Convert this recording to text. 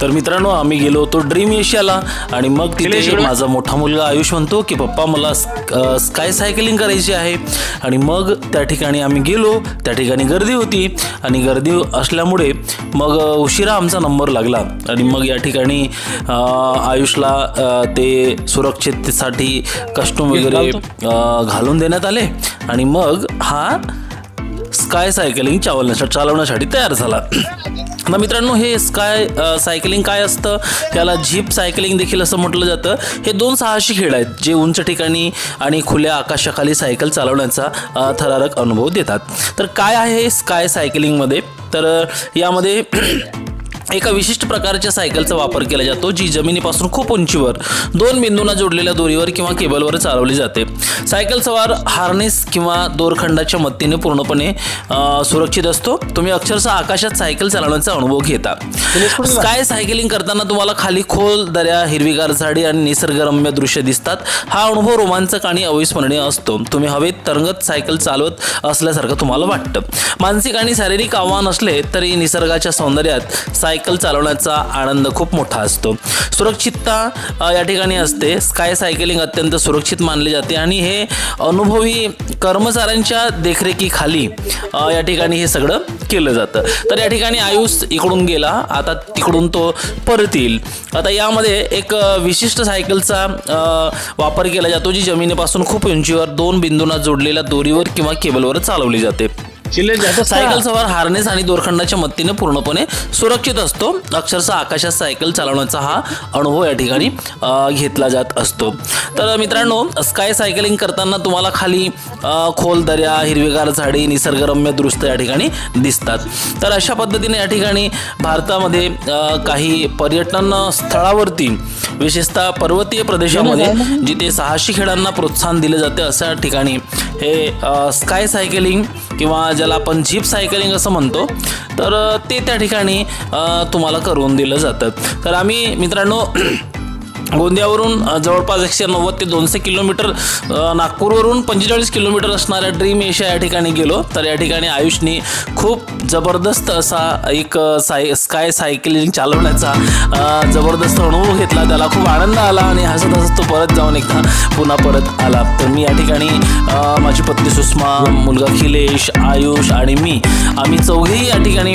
तर मित्रांनो आम्ही गेलो होतो ड्रीम एशियाला आणि मग तिथे माझा मोठा मुलगा आयुष म्हणतो की पप्पा मला स्काय सायकलिंग करायची आहे. आणि मग त्या ठिकाणी आम्ही गेलो. त्या ठिकाणी गर्दी होती आणि गर्दी असल्यामुळे मग उशिरा आमचा नंबर लागला. आणि मग या ठिकाणी आयुषला ते सुरक्षिततेसाठी कस्टम वगैरे घालून देण्यात आले. आणि मग हा स्काय सायकलिंग चालवण्यासाठी चालवण्यासाठी तयार झाला. ना मित्रांनो हे स्काय सायकलिंग काय असतं? त्याला झीप सायकलिंग देखील असं म्हटलं जातं. हे दोन साहसी खेळ आहेत जे उंच ठिकाणी आणि खुल्या आकाशाखाली सायकल चालवण्याचा थरारक अनुभव देतात. तर काय आहे हे स्काय सायकलिंगमध्ये तर यामध्ये एका विशिष्ट प्रकारच्या सायकलचा वापर केला जातो जी जमिनीपासून खूप उंचीवर दोन बिंदूंना जोडलेल्या दोरीवर किंवा केबलवर चालवली जाते. सायकल सवार हार्नेस किंवा दोरखंडाच्या मदतीने पूर्णपणे सुरक्षित असतो. तुम्ही अक्षरशः आकाशात सायकल चालवण्याचा अनुभव घेता. स्काय सायकलिंग करताना तुम्हाला खाली खोल दऱ्या हिरवीगार झाडी आणि निसर्गरम्य दृश्य दिसतात. हा अनुभव रोमांचक आणि अविस्मरणीय असतो. तुम्ही हवेत तरंगत सायकल चालवत असल्यासारखं तुम्हाला वाटतं. मानसिक आणि शारीरिक आव्हान असले तरी निसर्गाच्या सौंदर्यात सायकल सायकल चालवण्याचा आनंद खूप मोठा असतो. सुरक्षितता या ठिकाणी असते. स्काय सायकलिंग अत्यंत सुरक्षित मानले जाते आणि हे अनुभवी कर्मचाऱ्यांच्या देखरेखीखाली या ठिकाणी हे सगळं केलं जातं. तर या ठिकाणी आयुष इकडून गेला आता तिकडून तो परत येईल. आता यामध्ये एक विशिष्ट सायकलचा वापर केला जातो जी जमिनीपासून खूप उंचीवर दोन बिंदूंना जोडलेल्या दोरीवर किंवा केबलवर चालवली जाते. सायकल सवार हार्नेस आणि दोरखंडाच्या मदतीने पूर्णपणे सुरक्षित असतो. अक्षरशः आकाशात सायकल चालवण्याचा हा अनुभव या ठिकाणी घेतला जात असतो. तर मित्रांनो स्काय सायकलिंग करताना तुम्हाला खाली खोल दऱ्या हिरवीगार झाडी निसर्गरम्य दृश्य या ठिकाणी दिसतात. तर अशा पद्धतीने या ठिकाणी भारतामध्ये काही पर्यटन स्थळावरती विशेषतः पर्वतीय प्रदेशामध्ये जिथे साहसी खेळांना प्रोत्साहन दिले जाते अशा ठिकाणी हे स्काय सायकलिंग किंवा ज्याला आपण जीप सायकलिंग असं म्हणतो तर ते त्या ठिकाणी तुम्हाला करून दिलं जातं. तर आम्ही मित्रांनो गोंदियावरून जवळपास एकशे नव्वद ते दोनशे किलोमीटर नागपूरवरून पंचेचाळीस किलोमीटर असणाऱ्या ड्रीम एशिया या ठिकाणी गेलो. तर या ठिकाणी आयुषनी खूप जबरदस्त असा एक साय स्काय सायकलिंग चालवण्याचा जबरदस्त अनुभव घेतला. त्याला खूप आनंद आला आणि हसत हसत तो परत जाऊन एकदा पुन्हा परत आला. तर मी या ठिकाणी माझी पत्नी सुषमा मुलगा खिलेश आयुष आणि मी आम्ही चौघेही या ठिकाणी